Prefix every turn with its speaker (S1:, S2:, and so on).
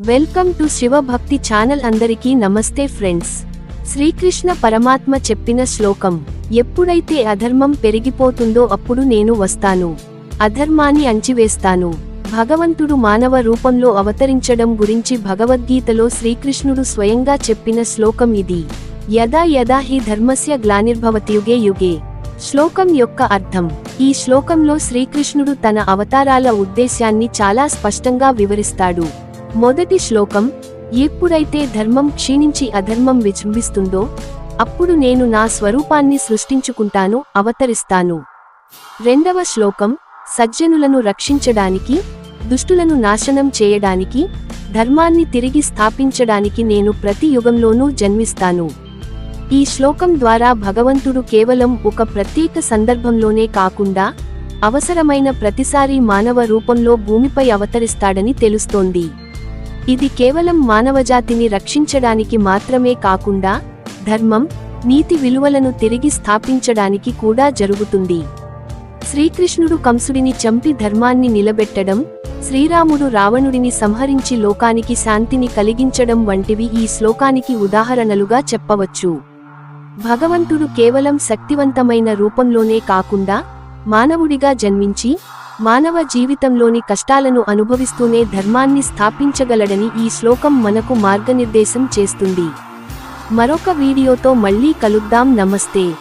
S1: Welcome to శివభక్తి channel అందరికీ నమస్తే friends. Srikrishna పరమాత్మ చెప్పిన శ్లోకం ఎప్పుడైతే అధర్మం పెరిగిపోతుందో అప్పుడు నేను వస్తాను. అధర్మాన్ని అంచివేస్తాను భగవంతుడు మానవ రూపంలో అవతరించడం గురించి భగవద్గీతలో శ్రీకృష్ణుడు స్వయంగా చెప్పిన శ్లోకం ఇది. యదా యదా హి ధర్మస్య గ్లానిర్భవత్యుగే యుగే. శ్లోకం యొక్క అర్థం ఈ శ్లోకంలో శ్రీకృష్ణుడు తన అవతారాల ఉద్దేశ్యాన్ని చాలా స్పష్టంగా వివరిస్తాడు. మొదటి శ్లోకం ఎప్పుడైతే ధర్మం క్షీణించి అధర్మం విజృంభిస్తుందో అప్పుడు నేను నా స్వరూపాన్ని సృష్టించుకుంటాను అవతరిస్తాను. రెండవ శ్లోకం సజ్జనులను రక్షించడానికి దుష్టులను నాశనం చేయడానికి ధర్మాన్ని తిరిగి స్థాపించడానికి నేను ప్రతి యుగంలోనూ జన్మిస్తాను. ఈ శ్లోకం ద్వారా భగవంతుడు కేవలం ఒక ప్రత్యేక సందర్భంలోనే కాకుండా అవసరమైన ప్రతిసారి మానవ రూపంలో భూమిపై అవతరిస్తాడని తెలుస్తోంది. ఇది కేవలం మానవజాతిని రక్షించడానికి మాత్రమే కాకుండా ధర్మం నీతి విలువలను తిరిగి స్థాపించడానికి కూడా జరుగుతుంది. శ్రీకృష్ణుడు కంసుడిని చంపి ధర్మాన్ని నిలబెట్టడం శ్రీరాముడు రావణుడిని సంహరించి లోకానికి శాంతిని కలిగించడం వంటివి ఈ శ్లోకానికి ఉదాహరణలుగా చెప్పవచ్చు. భగవంతుడు కేవలం శక్తివంతమైన రూపంలోనే కాకుండా మానవుడిగా జన్మించి మానవ జీవితంలోని కష్టాలను అనుభవిస్తూనే ధర్మాన్ని స్థాపించగలడని ఈ శ్లోకం మనకు మార్గనిర్దేశం చేస్తుంది. మరొక వీడియోతో మళ్ళీ కలుద్దాం. నమస్తే.